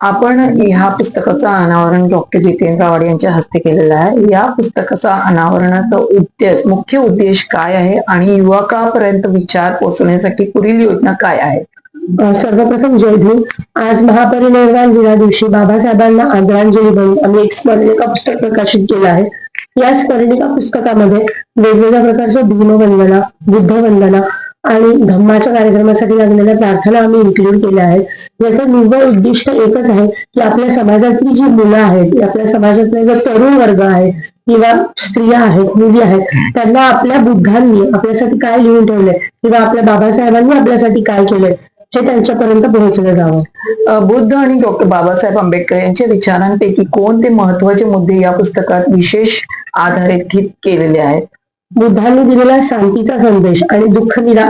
आपण ह्या पुस्तकाचं अनावरण डॉक्टर जितेंद्र आवाड यांच्या हस्ते केलेलं आहे. या पुस्तकाचा अनावरणाचा उद्देश मुख्य उद्देश काय आहे आणि युवकापर्यंत विचार पोहोचवण्यासाठी पुढील योजना काय आहे? सर्वप्रथम जय भीम. आज महापरिनिर्वाण दिना दिवशी बाबासाहेबांना आदरांजली म्हणून आम्ही एक स्मरणिका पुस्तक प्रकाशित केलं आहे. या स्मरणिका पुस्तकामध्ये वेगवेगळ्या प्रकारच्या भीमवंदना बुद्धवंदना आणि धम्माच्या कार्यक्रमासाठी लागलेल्या प्रार्थना आम्ही इन्क्लूड केल्या आहेत. याचं निव्वळ उद्दिष्ट एकच आहे की आपल्या समाजातली जी मुलं आहेत आपल्या समाजातले जो तरुण वर्ग आहे किंवा स्त्रिया आहेत मुली आहेत त्यांना आपल्या बुद्धांनी आपल्यासाठी काय लिहून ठेवलंय किंवा आपल्या बाबासाहेबांनी आपल्यासाठी काय केलंय हे त्यांच्यापर्यंत पोहोचलं जावं. बुद्ध आणि डॉक्टर बाबासाहेब आंबेडकर यांच्या विचारांपैकी कोणते महत्त्वाचे मुद्दे या पुस्तकात विशेष आधारित केलेले आहेत? बुद्धांनी दिलेला शांतीचा संदेश आणि दुःख निरा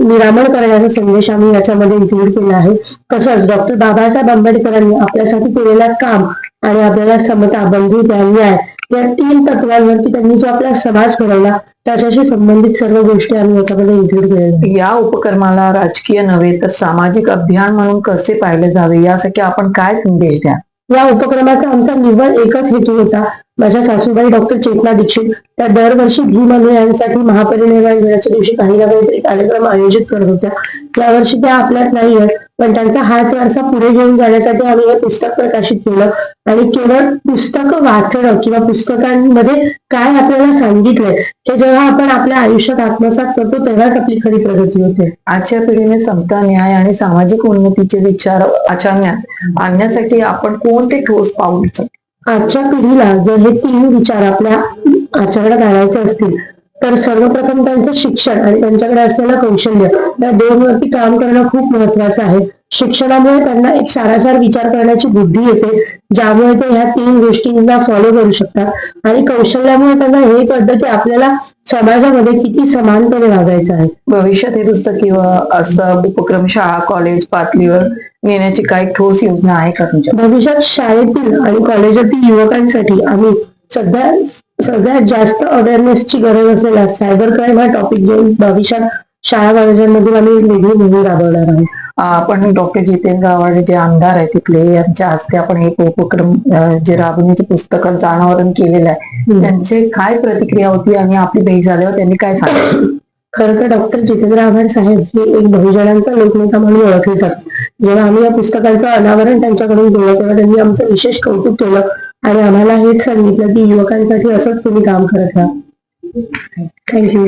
निरामण करण्याचा संदेश आम्ही याच्यामध्ये इन्क्लूड केला आहे. तसंच डॉक्टर बाबासाहेब आंबेडकरांनी आपल्यासाठी केलेलं काम आणि आपल्याला समता बंधुता न्याय या तीन तत्वांवरती त्यांनी जो आपला समाज घडवला त्याच्याशी संबंधित सर्व गोष्टी आम्ही याच्यामध्ये इन्क्लूड केलेल्या या उपक्रमाला राजकीय नव्हे तर सामाजिक अभियान म्हणून कसे पाहिले जावे यासाठी आपण काय संदेश द्या या उपक्रमाचा आमचा निव्वळ एकच हेतू होता. माझ्या सासूबाई डॉक्टर चेतना दीक्षित त्या दरवर्षी भीम अनुयायांसाठी महापरिनिर्वाण दिनाच्या दिवशी काही ना काहीतरी कार्यक्रम आयोजित करत होत्या. यावर्षी त्या आपल्यात नाही आहेत पण त्यांचा हाच वारसा पुढे घेऊन जाण्यासाठी आम्ही हे पुस्तक प्रकाशित केलं. आणि केवळ पुस्तकं वाचणं किंवा पुस्तकांमध्ये काय आपल्याला सांगितलंय हे जेव्हा आपण आपल्या आयुष्यात आत्मसात करतो तेव्हाच आपली खरी प्रगती होते. आजच्या पिढीने समता न्याय आणि सामाजिक उन्नतीचे विचार आचरण्यात आणण्यासाठी आपण कोणते ठोस पाऊल आजच्या पिढीला जर हे तीन विचार आपल्या आचरणात आणायचे असतील तर सर्वप्रथम त्यांचं शिक्षण आणि त्यांच्याकडे असलेलं कौशल्य या दोन वरती काम करणं खूप महत्वाचं आहे. शिक्षणामुळे त्यांना एक सारासार विचार करण्याची बुद्धी येते ज्यामुळे ते ह्या तीन गोष्टींना फॉलो करू शकतात. आणि कौशल्यामुळे त्यांना हे कळतं की आपल्याला समाजामध्ये किती समानपणे वागायचं आहे. भविष्यात हे पुस्तक किंवा असं उपक्रम शाळा कॉलेज पातळीवर नेण्याची काही ठोस योजना आहे का तुमच्या? भविष्यात शाळेतील आणि कॉलेजातील युवकांसाठी आम्ही सध्या सगळ्यात जास्त अवेअरनेसची गरज असलेला सायबर क्राईम हा टॉपिक घेऊन भविष्यात शाळा कॉलेजांमधून आम्ही वेगळी मोहीम राबवणार आहोत. आपण डॉक्टर जितेंद्र आव्हाड जे आमदार आहे तिथले यांच्या हस्ते आपण एक उपक्रम जे राबवण्याचे पुस्तकांचं अनावरण केलेलं आहे. त्यांचे काय प्रतिक्रिया होती आणि आपली भेट झाल्यावर त्यांनी काय सांगितलं? खरं तर डॉक्टर जितेंद्र आव्हाड साहेब हे एक बहुजनांचा लोकनेता म्हणून ओळखले जातात. जेव्हा आम्ही या पुस्तकांचं अनावरण त्यांच्याकडून केलं तेव्हा त्यांनी आमचं विशेष कौतुक केलं. आणि आम्हाला हेच सांगितलं की युवकांसाठी असंच तुम्ही काम करत राहा. थँक्यू